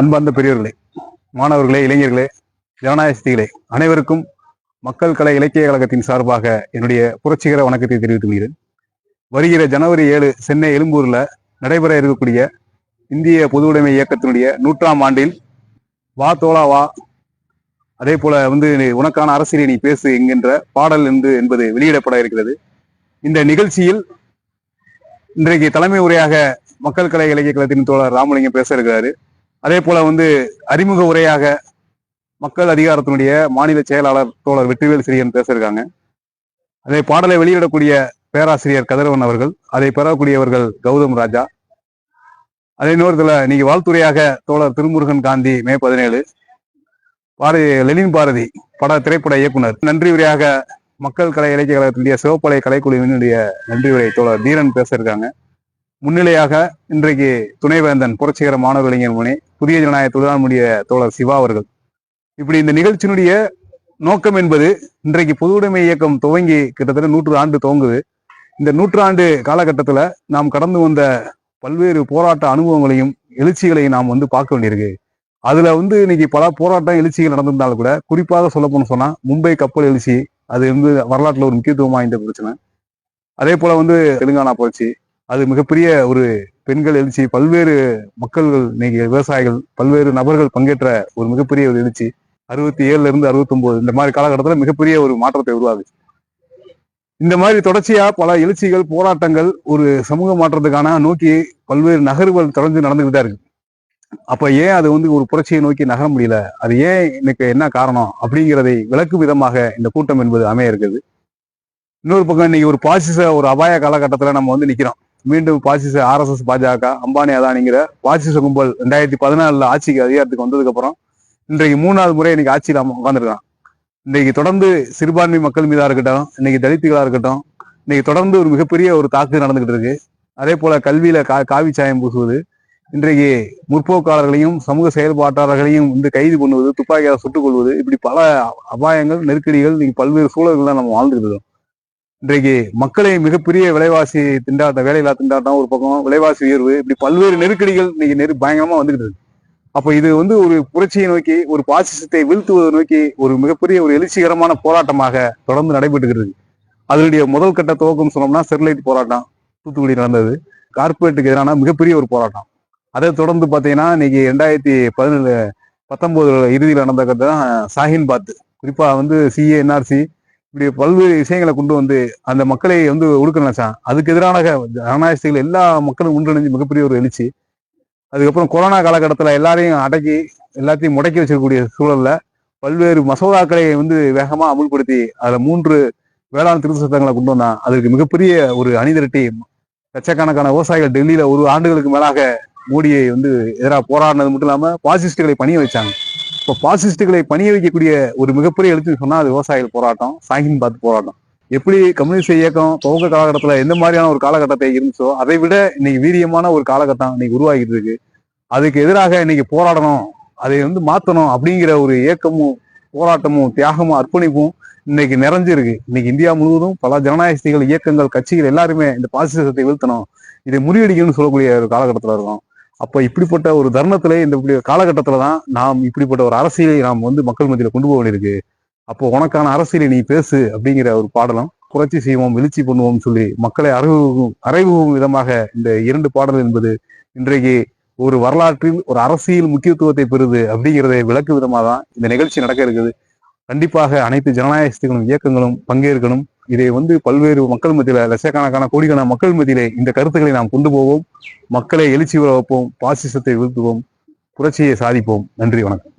அன்பார்ந்த பெரியவர்களே மாணவர்களே இளைஞர்களே ஜனநாயக சக்திகளே அனைவருக்கும் மக்கள் கலை இலக்கிய கழகத்தின் சார்பாக என்னுடைய புரட்சிகர வணக்கத்தை தெரிவித்துக் கொள்கிறேன். வருகிற ஜனவரி ஏழு சென்னை எழும்பூரில் நடைபெற இருக்கக்கூடிய இந்திய பொதுவுடைமை இயக்கத்தினுடைய நூற்றாம் ஆண்டில் வா தோலா வா அதே போல வந்து உனக்கான அரசியலை நீ பேசு என்கின்ற பாடல் என்று என்பது வெளியிடப்பட இருக்கிறது. இந்த நிகழ்ச்சியில் இன்றைக்கு தலைமை உரையாக மக்கள் கலை இலக்கிய கழகத்தின் தோழர் ராமலிங்கம் பேச இருக்கிறாரு. அதே போல வந்து அறிமுக உரையாக மக்கள் அதிகாரத்தினுடைய மாநில செயலாளர் தோழர் வெற்றிவேல் சிறியன் பேசியிருக்காங்க. அதே பாடலை வெளியிடக்கூடிய பேராசிரியர் கதிரவன் அவர்கள் அதை பெறக்கூடியவர்கள் கௌதம் ராஜா. அதே நேரத்தில் இன்னைக்கு வாழ்த்துறையாக தோழர் திருமுருகன் காந்தி மே பதினேழு. பாரதி லெனின் பாரதி பட திரைப்பட இயக்குனர். நன்றி உரையாக மக்கள் கலை இலக்கிய கழகத்தினுடைய சிவப்பலை கலைக்குழுவினுடைய நன்றி உரை தோழர் தீரன் பேசியிருக்காங்க. முன்னிலையாக இன்றைக்கு துணைவேந்தன் புரட்சிகர மாணவ இளைஞர் முனை புதிய ஜனநாயக தொழிலாளர்களுடைய தோழர் சிவா அவர்கள். இப்படி இந்த நிகழ்ச்சியினுடைய நோக்கம் என்பது இன்றைக்கு பொதுவுடைமை இயக்கம் துவங்கி கிட்டத்தட்ட நூற்று ஆண்டு துவங்குது. இந்த நூற்றாண்டு காலகட்டத்தில் நாம் கடந்து வந்த பல்வேறு போராட்ட அனுபவங்களையும் எழுச்சிகளையும் நாம் வந்து பார்க்க வேண்டியிருக்கு. அதுல வந்து இன்னைக்கு பல போராட்டம் எழுச்சிகள் நடந்திருந்தாலும் கூட குறிப்பாக சொல்ல போன சொன்னா மும்பை கப்பல் எழுச்சி அது வந்து வரலாற்றுல ஒரு முக்கியத்துவம் வாய்ந்த பிரச்சனை. அதே போல வந்து தெலுங்கானா புரட்சி அது மிகப்பெரிய ஒரு பெண்கள் எழுச்சி பல்வேறு மக்கள்கள் இன்னைக்கு விவசாயிகள் பல்வேறு நபர்கள் பங்கேற்ற ஒரு மிகப்பெரிய ஒரு எழுச்சி. அறுபத்தி ஏழுல இருந்து அறுபத்தி ஒன்பது இந்த மாதிரி காலகட்டத்தில் மிகப்பெரிய ஒரு மாற்றத்தை உருவாகுச்சு இந்த மாதிரி தொடர்ச்சியா பல எழுச்சிகள் போராட்டங்கள் ஒரு சமூக மாற்றத்துக்கான நோக்கி பல்வேறு நகர்வுகள் தொடர்ந்து நடந்துகிட்டு தான் இருக்கு. அப்ப ஏன் அது வந்து ஒரு புரட்சியை நோக்கி நகர முடியல? அது ஏன் இன்னைக்கு என்ன காரணம்? அப்படிங்கிறதை விளக்கும் விதமாக இந்த கூட்டம் என்பது அமைய இருக்குது இன்னொரு பக்கம் இன்னைக்கு ஒரு பாசிச ஒரு அபாய காலகட்டத்தில் நம்ம வந்து நிற்கிறோம் மீண்டும் பாசிச ஆர்எஸ்எஸ் பாஜக அம்பானி அதானிங்கிற பாசிச கும்பல் ரெண்டாயிரத்தி பதினாலுல ஆட்சிக்கு அதிகாரத்துக்கு வந்ததுக்கு அப்புறம் இன்றைக்கு மூணாவது முறை இன்னைக்கு ஆட்சியில் உட்காந்துருக்கான் இன்னைக்கு தொடர்ந்து சிறுபான்மை மக்கள் மீதா இருக்கட்டும் இன்னைக்கு தலித்துகளா இருக்கட்டும் இன்னைக்கு தொடர்ந்து ஒரு மிகப்பெரிய ஒரு தாக்கு நடந்துகிட்டு இருக்கு. அதே போல கல்வியில கா காவி சாயம் பூசுவது இன்றைக்கு முற்போக்காளர்களையும் சமூக செயல்பாட்டாளர்களையும் வந்து கைது பண்ணுவது துப்பாக்கியால் சுட்டுக் கொள்வது இப்படி பல அபாயங்கள் நெருக்கடிகள் இன்னைக்கு பல்வேறு சூழல்கள்ல நம்ம வாழ்ந்துட்டு இருக்கோம். இன்றைக்கு மக்களை மிகப்பெரிய விலைவாசி திண்டாட்டம் வேலையில்லா திண்டாட்டம் ஒரு பக்கம் விலைவாசி உயர்வு இப்படி பல்வேறு நெருக்கடிகள் இன்னைக்கு நெரு பயங்கரமா வந்துகிட்டு இருக்கு. அப்ப இது வந்து ஒரு புரட்சியை நோக்கி ஒரு பாசிசத்தை வீழ்த்துவதை நோக்கி ஒரு மிகப்பெரிய ஒரு எழுச்சிகரமான போராட்டமாக தொடர்ந்து நடைபெற்றுகிறது அதனுடைய முதல் கட்ட துவக்கம் சொன்னோம்னா ஸ்டெர்லைட் போராட்டம் தூத்துக்குடி நடந்தது. கார்பரேட்டுக்கு எதிரான மிகப்பெரிய ஒரு போராட்டம். அதை தொடர்ந்து பார்த்தீங்கன்னா இன்னைக்கு ரெண்டாயிரத்தி பதினேழு பத்தொன்பது இறுதியில் நடந்த கட்ட தான் சாஹின் பாத். குறிப்பா வந்து சிஏஎன்ஆர்சி இப்படி பல்வேறு விஷயங்களை கொண்டு வந்து அந்த மக்களை வந்து ஒடுக்க நினைச்சான் அதுக்கு எதிரான ஜனநாயகத்தில் எல்லா மக்களும் ஒன்றிணைஞ்சு மிகப்பெரிய ஒரு எழுச்சி. அதுக்கப்புறம் கொரோனா காலகட்டத்தில் எல்லாரையும் அடக்கி எல்லாத்தையும் முடக்கி வச்சிருக்கக்கூடிய சூழல்ல பல்வேறு மசோதாக்களை வந்து வேகமாக அமுல்படுத்தி அதில் மூன்று வேளாண் திருத்த சட்டங்களை கொண்டு வந்தான் அதுக்கு மிகப்பெரிய ஒரு அணி திரட்டி லட்சக்கணக்கான விவசாயிகள் டெல்லியில ஒரு ஆண்டுகளுக்கு மேலாக மோடியை வந்து எதிராக போராடினது மட்டும் இல்லாமல் பாசிஸ்டுகளை பணிய வச்சாங்க. இப்போ பாசிஸ்டுகளை பணிய வைக்கக்கூடிய ஒரு மிகப்பெரிய எழுத்து சொன்னால் அது விவசாயிகள் போராட்டம் சாகின் பாத் போராட்டம். எப்படி கம்யூனிஸ்ட் இயக்கம் துவக்க காலகட்டத்தில் எந்த மாதிரியான ஒரு காலகட்டத்தை இருந்துச்சோ அதை விட இன்னைக்கு வீரியமான ஒரு காலகட்டம் இன்னைக்கு உருவாகிட்டு இருக்கு. அதுக்கு எதிராக இன்னைக்கு போராடணும் அதை வந்து மாற்றணும் அப்படிங்கிற ஒரு இயக்கமும் போராட்டமும் தியாகமும் அர்ப்பணிப்பும் இன்னைக்கு நிறைஞ்சிருக்கு. இன்னைக்கு இந்தியா முழுவதும் பல ஜனநாயகத்திகள் இயக்கங்கள் கட்சிகள் எல்லாருமே இந்த பாசிசத்தை வீழ்த்தணும். இதை முறியடிக்கணும்னு சொல்லக்கூடிய ஒரு காலகட்டத்தில் இருக்கும். அப்போ இப்படிப்பட்ட ஒரு தருணத்தில் இந்த இப்படி காலகட்டத்துல தான் நாம் இப்படிப்பட்ட ஒரு அரசியலை நாம் வந்து மக்கள் மத்தியில கொண்டு போக வேண்டியிருக்கு. அப்போ உனக்கான அரசியலை நீ பேசு அப்படிங்கிற ஒரு பாடலும் புரட்சி செய்வோம் எழுச்சி பண்ணுவோம் சொல்லி மக்களை அறிவு அறைவுகும் விதமாக இந்த இரண்டு பாடல் என்பது இன்றைக்கு ஒரு வரலாற்றில் ஒரு அரசியல் முக்கியத்துவத்தை பெறுது அப்படிங்கிறதை விளக்கு விதமாக தான் இந்த நிகழ்ச்சி நடக்க இருக்குது. கண்டிப்பாக அனைத்து ஜனநாயக சக்திகளும் இயக்கங்களும் பங்கேற்கணும். இதை வந்து பல்வேறு மக்கள் மத்தியில லட்சக்கணக்கான கோடிக்கான மக்கள் மத்தியிலே இந்த கருத்துக்களை நாம் கொண்டு போவோம். மக்களை எழுச்சி வைப்போம் பாசிசத்தை வீழ்த்துவோம் புரட்சியை சாதிப்போம். நன்றி வணக்கம்.